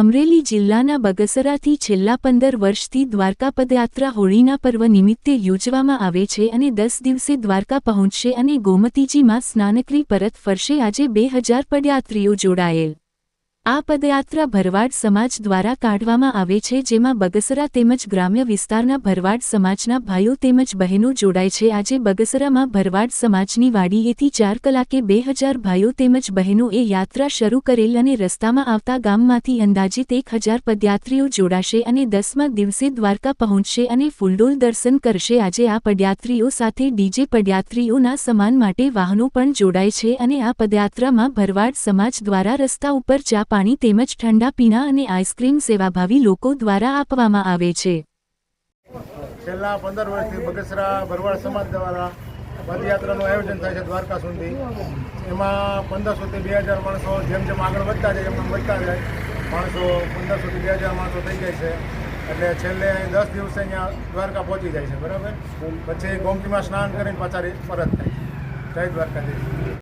અમરેલી જિલ્લાના બગસરાથી છેલ્લા પંદર વર્ષથી દ્વારકા પદયાત્રા હોળીના પર્વ નિમિત્તે યોજવામાં આવે છે અને દસ દિવસે દ્વારકા પહોંચશે અને ગોમતીજીમાં સ્નાનકરી પરત ફરશે. આજે બે હજાર પદયાત્રીઓ જોડાયેલ. આ પદયાત્રા ભરવાડ સમાજ દ્વારા કાઢવામાં આવે છે, જેમાં બગસરા તેમજ ગ્રામ્ય વિસ્તારના ભરવાડ સમાજના ભાઈઓ તેમજ બહેનો જોડાય છે. આજે બગસરામાં ભરવાડ સમાજની વાડીએથી ચાર કલાકે બે હજાર ભાઈઓ તેમજ બહેનોએ યાત્રા શરૂ કરેલ અને રસ્તામાં આવતા ગામમાંથી અંદાજિત એક હજાર પદયાત્રીઓ જોડાશે અને દસમા દિવસે દ્વારકા પહોંચશે અને ફૂલડોલ દર્શન કરશે. આજે આ પદયાત્રીઓ સાથે ડીજે પદયાત્રીઓના સમાન માટે વાહનો પણ જોડાય છે અને આ પદયાત્રામાં ભરવાડ સમાજ દ્વારા રસ્તા ઉપર ચા પાણી તેમજ ઠંડા પીણા અને આઈસ્ક્રીમ સેવાભાવી લોકો દ્વારા આપવામાં આવે છે. છેલ્લા પંદર વર્ષથી બગસરા ભરવાડ સમાજ દ્વારા પદયાત્રાનું આયોજન થાય છે દ્વારકા સુધી. એમાં પંદરસોથી બે હજાર માણસો જેમ જેમ આગળ વધતા જાય એમ વધતા જાય. માણસો પંદરસોથી બે હજાર માણસો થઈ જાય છે. એટલે છેલ્લે દસ દિવસે અહીંયા દ્વારકા પહોંચી જાય છે, બરાબર? પછી ગોમતીમાં સ્નાન કરીને પાછા પરત થાય. જય દ્વારકાધીશ.